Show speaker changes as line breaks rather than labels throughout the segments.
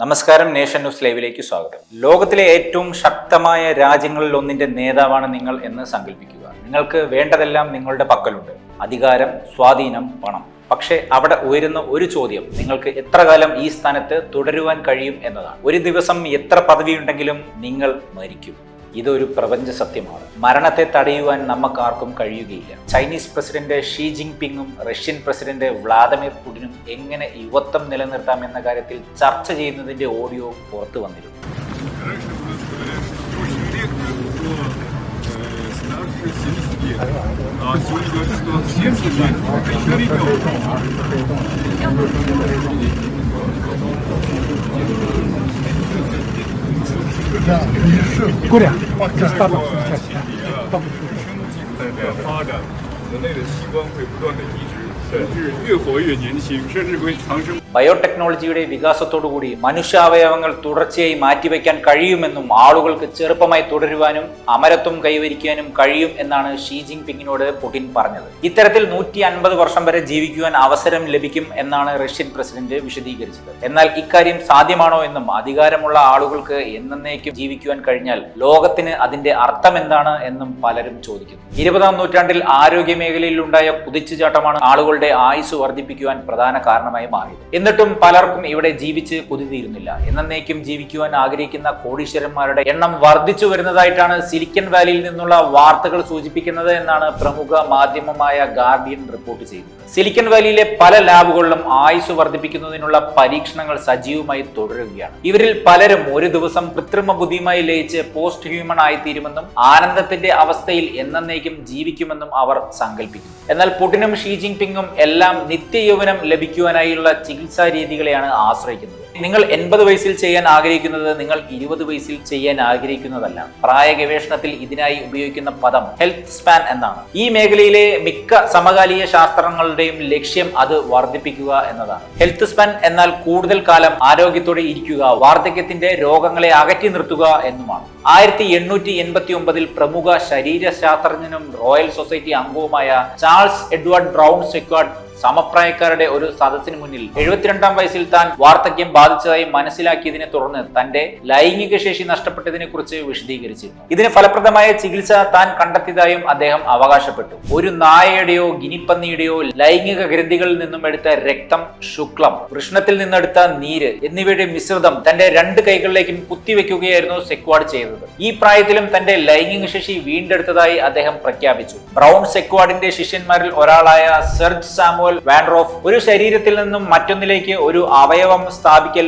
നമസ്കാരം nation news ലൈവിലേക്ക് സ്വാഗതം. ലോകത്തിലെ ഏറ്റവും ശക്തമായ രാജ്യങ്ങളിൽ ഒന്നിന്റെ നേതാവാണ് നിങ്ങൾ എന്ന് സങ്കല്പിക്കുക. നിങ്ങൾക്ക് വേണ്ടതെല്ലാം നിങ്ങളുടെ പക്കലുണ്ട്. അധികാരം സ്വാധീനം പണം. പക്ഷേ അവിടെ ഉയരുന്ന ഒരു ചോദ്യം നിങ്ങൾക്ക് എത്ര കാലം ഈ സ്ഥാനത്ത് തുടരുവാൻ കഴിയും എന്നതാണ്. ഒരു ദിവസം എത്ര പദവിയുണ്ടെങ്കിലും നിങ്ങൾ മരിക്കും. ഇതൊരു പ്രപഞ്ച സത്യമാണ് മരണത്തെ തടയുവാൻ നമുക്കാർക്കും കഴിയുകയില്ല Chinese president she ജിങ് പിങ്ങും Russian president Vladimir പുടിനും എങ്ങനെ യുവത്വം നിലനിർത്താം എന്ന കാര്യത്തിൽ ചർച്ച ചെയ്യുന്നതിന്റെ ഓഡിയോ പുറത്തു വന്നിരുന്നു
А сегодня говорят, что 70 лет, еще ребенок.
姑娘，
这是大白菜。当生物技术这样发展，人类的器官会不断的移植，甚至越活越年轻，甚至可以长生。
ബയോടെക്നോളജിയുടെ വികാസത്തോടുകൂടി മനുഷ്യാവയവങ്ങൾ തുടർച്ചയായി മാറ്റിവെക്കാൻ കഴിയുമെന്നും ആളുകൾക്ക് ചെറുപ്പമായി തുടരുവാനും അമരത്വം കൈവരിക്കാനും കഴിയും എന്നാണ് ഷീ ജിങ് പിങ്ങിനോട് പുടിൻ പറഞ്ഞത്. ഇത്തരത്തിൽ നൂറ്റി അൻപത് വർഷം വരെ ജീവിക്കുവാൻ അവസരം ലഭിക്കും എന്നാണ് റഷ്യൻ പ്രസിഡന്റ് വിശദീകരിച്ചത്. എന്നാൽ ഇക്കാര്യം സാധ്യമാണോ എന്നും അധികാരമുള്ള ആളുകൾക്ക് എന്നേക്കും ജീവിക്കുവാൻ കഴിഞ്ഞാൽ ലോകത്തിന് അതിന്റെ അർത്ഥം എന്താണ് എന്നും പലരും ചോദിക്കുന്നു. ഇരുപതാം നൂറ്റാണ്ടിൽ ആരോഗ്യ മേഖലയിൽ ഉണ്ടായ കുതിച്ചുചാട്ടമാണ് ആളുകളുടെ ആയുസ് വർദ്ധിപ്പിക്കുവാൻ പ്രധാന കാരണമായി മാറിയത്. എന്നിട്ടും പലർക്കും ഇവിടെ ജീവിച്ച് കുതിതീരുന്നില്ല എന്നേക്കും ജീവിക്കുവാൻ ആഗ്രഹിക്കുന്ന കോടീശ്വരന്മാരുടെ എണ്ണം വർദ്ധിച്ചു വരുന്നതായിട്ടാണ് സിലിക്കൻ വാലിയിൽ നിന്നുള്ള വാർത്തകൾ സൂചിപ്പിക്കുന്നത് എന്നാണ് പ്രമുഖ മാധ്യമമായ ഗാർഡിയൻ റിപ്പോർട്ട് ചെയ്യുന്നത്. സിലിക്കൻ വാലിയിലെ പല ലാബുകളിലും ആയുസ് വർദ്ധിപ്പിക്കുന്നതിനുള്ള പരീക്ഷണങ്ങൾ സജീവമായി തുടരുകയാണ്. ഇവരിൽ പലരും ഒരു ദിവസം കൃത്രിമ ബുദ്ധിയുമായി ലയിച്ച് പോസ്റ്റ് ഹ്യൂമൺ ആയിത്തീരുമെന്നും ആനന്ദത്തിന്റെ അവസ്ഥയിൽ എന്നേക്കും ജീവിക്കുമെന്നും അവർ സങ്കല്പിക്കുന്നു എന്നാൽ പുടിനും ഷീ ജിങ് പിങ്ങും എല്ലാം നിത്യയൗവനം ലഭിക്കുവാനായുള്ള ചികിത്സാ രീതികളെയാണ് ആശ്രയിക്കുന്നത്. നിങ്ങൾ എൺപത് വയസ്സിൽ ചെയ്യാൻ ആഗ്രഹിക്കുന്നത് നിങ്ങൾ ഇരുപത് വയസ്സിൽ ചെയ്യാൻ ആഗ്രഹിക്കുന്നതല്ല. പ്രായ ഗവേഷണത്തിൽ ഇതിനായി ഉപയോഗിക്കുന്ന പദം ഹെൽത്ത് സ്പാൻ എന്നാണ്. ഈ മേഖലയിലെ മിക്ക സമകാലീയ ശാസ്ത്രങ്ങളുടെയും ലക്ഷ്യം അത് വർദ്ധിപ്പിക്കുക എന്നതാണ്. ഹെൽത്ത് സ്പാൻ എന്നാൽ കൂടുതൽ കാലം ആരോഗ്യത്തോടെ ഇരിക്കുക വാർദ്ധക്യത്തിന്റെ രോഗങ്ങളെ അകറ്റി നിർത്തുക എന്നുമാണ്. ആയിരത്തി എണ്ണൂറ്റി എൺപത്തി ഒമ്പതിൽ പ്രമുഖ ശരീരശാസ്ത്രജ്ഞനും റോയൽ സൊസൈറ്റി അംഗവുമായ ചാൾസ് എഡ്വേർഡ് ബ്രൗൺ സെക്വാർഡ് സമപ്രായക്കാരുടെ ഒരു സദസ്സിന് മുന്നിൽ എഴുപത്തിരണ്ടാം വയസ്സിൽ താൻ വാർദ്ധക്യം ബാധിച്ചതായി മനസ്സിലാക്കിയതിനെ തുടർന്ന് തന്റെ ലൈംഗിക ശേഷി നഷ്ടപ്പെട്ടതിനെ കുറിച്ച് വിശദീകരിച്ചിരുന്നു. ഇതിന് ഫലപ്രദമായ ചികിത്സ താൻ കണ്ടെത്തിയതായും അദ്ദേഹം അവകാശപ്പെട്ടു. ഒരു നായയുടെയോ ഗിനിപ്പന്നിയുടെയോ ലൈംഗിക ഗ്രന്ഥികളിൽ നിന്നും എടുത്ത രക്തം ശുക്ലം വൃഷ്ണത്തിൽ നിന്നെടുത്ത നീര് എന്നിവയുടെ മിശ്രിതം തന്റെ രണ്ട് കൈകളിലേക്കും കുത്തിവെക്കുകയായിരുന്നു സെക്വാഡ് ചെയ്തത്. ഈ പ്രായത്തിലും തന്റെ ലൈംഗിക ശേഷി വീണ്ടെടുത്തതായി അദ്ദേഹം പ്രഖ്യാപിച്ചു. ബ്രൗൺ സെക്വാഡിന്റെ ശിഷ്യന്മാരിൽ ഒരാളായ സെർജ് സാമുവൽ വാൻഡ്രോഫ് ഒരു ശരീരത്തിൽ നിന്നും മറ്റൊന്നിലേക്ക് ഒരു അവയവം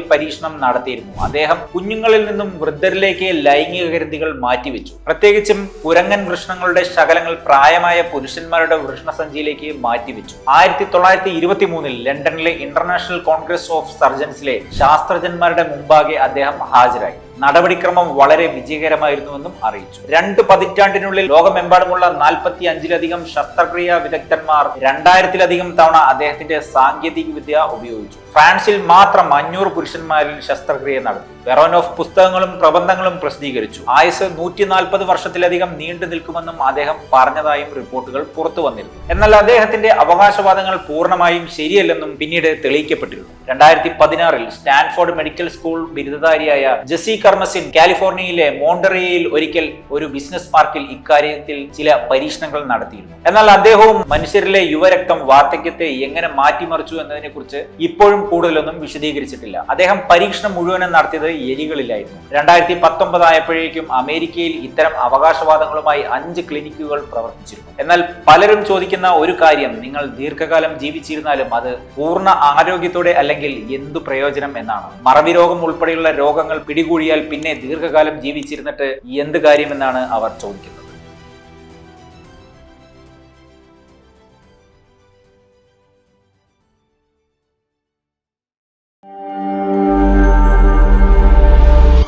പരീക്ഷണം നടത്തിയിരുന്നു. അദ്ദേഹം കുഞ്ഞുങ്ങളിൽ നിന്നും വൃദ്ധരിലേക്ക് ലൈംഗിക ഗ്രന്ഥികൾ മാറ്റിവെച്ചു. പ്രത്യേകിച്ചും കുരങ്ങൻ വൃഷ്ണങ്ങളുടെ ശകലങ്ങൾ പ്രായമായ പുരുഷന്മാരുടെ വൃഷ്ണസഞ്ചിയിലേക്ക് മാറ്റിവെച്ചു. ആയിരത്തി തൊള്ളായിരത്തി ഇരുപത്തി മൂന്നിൽ ലണ്ടനിലെ ഇന്റർനാഷണൽ കോൺഗ്രസ് ഓഫ് സർജൻസിലെ ശാസ്ത്രജ്ഞന്മാരുടെ മുമ്പാകെ അദ്ദേഹം ഹാജരായി. നടപടിക്രമം വളരെ വിജയകരമായിരുന്നുവെന്നും അറിയിച്ചു. രണ്ട് പതിറ്റാണ്ടിനുള്ളിൽ ലോകമെമ്പാടുമുള്ള നാൽപ്പത്തി അഞ്ചിലധികം ശസ്ത്രക്രിയ വിദഗ്ധന്മാർ രണ്ടായിരത്തിലധികം തവണ അദ്ദേഹത്തിന്റെ സാങ്കേതിക വിദ്യ ഉപയോഗിച്ചു. ഫ്രാൻസിൽ മാത്രം അഞ്ഞൂറ് പുരുഷന്മാരിൽ ശസ്ത്രക്രിയ നടത്തി. വെറോനോഫ് പുസ്തകങ്ങളും പ്രബന്ധങ്ങളും പ്രസിദ്ധീകരിച്ചു. ആയുസ് നൂറ്റി നാൽപ്പത് വർഷത്തിലധികം നീണ്ടു നിൽക്കുമെന്നും അദ്ദേഹം പറഞ്ഞതായും റിപ്പോർട്ടുകൾ പുറത്തു വന്നിരുന്നു. എന്നാൽ അദ്ദേഹത്തിന്റെ അവകാശവാദങ്ങൾ പൂർണമായും ശരിയല്ലെന്നും പിന്നീട് തെളിയിക്കപ്പെട്ടിരുന്നു. രണ്ടായിരത്തി പതിനാറിൽ സ്റ്റാൻഫോർഡ് മെഡിക്കൽ സ്കൂൾ ബിരുദധാരിയായ ജെസി കർമസിൻ കാലിഫോർണിയയിലെ മോണ്ടറിയയിൽ ഒരിക്കൽ ഒരു ബിസിനസ് പാർക്കിൽ ഇക്കാര്യത്തിൽ ചില പരീക്ഷണങ്ങൾ നടത്തിയിരുന്നു. എന്നാൽ അദ്ദേഹവും മനുഷ്യരിലെ യുവരക്തം വാർദ്ധക്യത്തെ എങ്ങനെ മാറ്റിമറിച്ചു എന്നതിനെക്കുറിച്ച് ഇപ്പോഴും കൂടുതലൊന്നും വിശദീകരിച്ചിട്ടില്ല. അദ്ദേഹം പരീക്ഷണം മുഴുവനും നടത്തിയത് എലികളിലായിരുന്നു. രണ്ടായിരത്തി പത്തൊമ്പത് ആയപ്പോഴേക്കും അമേരിക്കയിൽ ഇത്തരം അവകാശവാദങ്ങളുമായി അഞ്ച് ക്ലിനിക്കുകൾ പ്രവർത്തിച്ചിരുന്നു. എന്നാൽ പലരും ചോദിക്കുന്ന ഒരു കാര്യം നിങ്ങൾ ദീർഘകാലം ജീവിച്ചിരുന്നാലും അത് പൂർണ ആരോഗ്യത്തോടെ അല്ലെങ്കിൽ എന്തു പ്രയോജനം എന്നാണ്. മറവി രോഗം ഉൾപ്പെടെയുള്ള രോഗങ്ങൾ പിടികൂടിയാൽ പിന്നെ ദീർഘകാലം ജീവിച്ചിരുന്നിട്ട് എന്ത് കാര്യമെന്നാണ് അവർ ചോദിക്കുന്നത്.